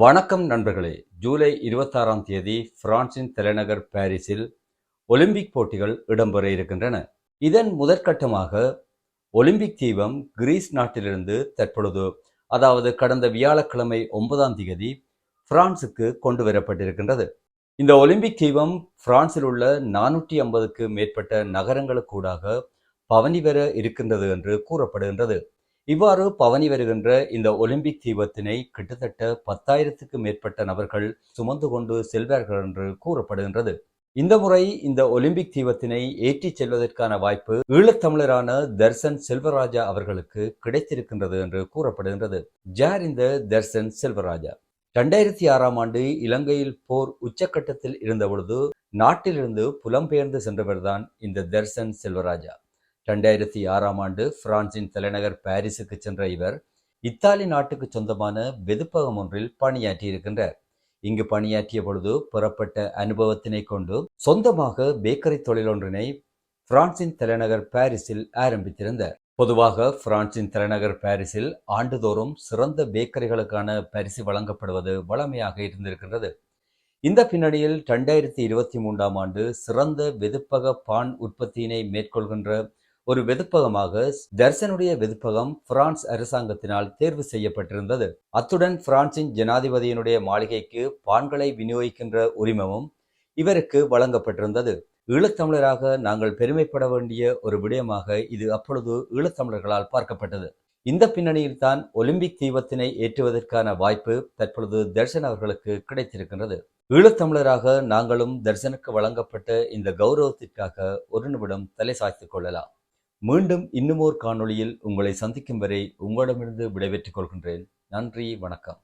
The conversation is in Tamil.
வணக்கம் நண்பர்களே. ஜூலை இருபத்தாறாம் தேதி பிரான்சின் தலைநகர் பாரிஸில் ஒலிம்பிக் போட்டிகள் இடம்பெற இருக்கின்றன. இதன் முதற்கட்டமாக ஒலிம்பிக் தீபம் கிரீஸ் நாட்டிலிருந்து தற்பொழுது அதாவது கடந்த வியாழக்கிழமை ஒன்பதாம் தேதி பிரான்சுக்கு கொண்டு வரப்பட்டிருக்கின்றது இந்த ஒலிம்பிக் தீபம் பிரான்சில் உள்ள நானூற்றி ஐம்பதுக்கு மேற்பட்ட நகரங்களுக்கூடாக பவனி வர இருக்கின்றது என்று கூறப்படுகின்றது. இவ்வாறு பவனி வருகின்ற இந்த ஒலிம்பிக் தீபத்தினை கிட்டத்தட்ட பத்தாயிரத்துக்கு மேற்பட்ட நபர்கள் சுமந்து கொண்டு செல்வார்கள் என்று கூறப்படுகின்றது. இந்த முறை இந்த ஒலிம்பிக் தீபத்தினை ஏற்றிச் செல்வதற்கான வாய்ப்பு ஈழத்தமிழரான தர்சன் செல்வராஜா அவர்களுக்கு கிடைத்திருக்கின்றது என்று கூறப்படுகின்றது. ஜார் இந்த தர்சன் செல்வராஜா. இரண்டாயிரத்தி ஆறாம் ஆண்டு இலங்கையில் போர் உச்சக்கட்டத்தில் இருந்தபொழுது நாட்டிலிருந்து புலம்பெயர்ந்து சென்றவர்தான் இந்த தர்சன் செல்வராஜா. ரெண்டாயிரத்தி ஆறாம் ஆண்டு பிரான்சின் தலைநகர் பாரிஸுக்கு சென்ற இவர் இத்தாலி நாட்டுக்கு சொந்தமான வெதுப்பகம் ஒன்றில் பணியாற்றியிருக்கின்றார். இங்கு பணியாற்றிய பொழுது பெறப்பட்ட அனுபவத்தினை கொண்டு சொந்தமாக பேக்கரி தொழிலொன்றினை பிரான்சின் தலைநகர் பாரிஸில் ஆரம்பித்திருந்தார். பொதுவாக பிரான்சின் தலைநகர் பாரிஸில் ஆண்டுதோறும் சிறந்த பேக்கரிகளுக்கான பரிசு வழங்கப்படுவது வளமையாக இருந்திருக்கின்றது. இந்த பின்னணியில் ரெண்டாயிரத்தி இருபத்தி மூன்றாம் ஆண்டு சிறந்த வெதுப்பக பான் உற்பத்தியினை மேற்கொள்கின்ற ஒரு வெதுப்பகமாக தர்சனுடைய வெதுப்பகம் பிரான்ஸ் அரசாங்கத்தினால் தேர்வு செய்யப்பட்டிருந்தது. அத்துடன் பிரான்சின் ஜனாதிபதியினுடைய மாளிகைக்கு பான்களை விநியோகிக்கின்ற உரிமமும் இவருக்கு வழங்கப்பட்டிருந்தது. ஈழத்தமிழராக நாங்கள் பெருமைப்பட வேண்டிய ஒரு விடயமாக இது அப்பொழுது ஈழத்தமிழர்களால் பார்க்கப்பட்டது. இந்த பின்னணியில்தான் ஒலிம்பிக் தீபத்தினை ஏற்றுவதற்கான வாய்ப்பு தற்பொழுது தர்ஷன் அவர்களுக்கு கிடைத்திருக்கின்றது. ஈழத்தமிழராக நாங்களும் தர்சனுக்கு வழங்கப்பட்ட இந்த கௌரவத்திற்காக ஒரு நிமிடம் தலை சாய்த்துக் கொள்ளலாம். மீண்டும் இன்னுமோர் காணொளியில் உங்களை சந்திக்கும் வரை உங்களிடமிருந்து விடைபெற்றுக் கொள்கின்றேன். நன்றி வணக்கம்.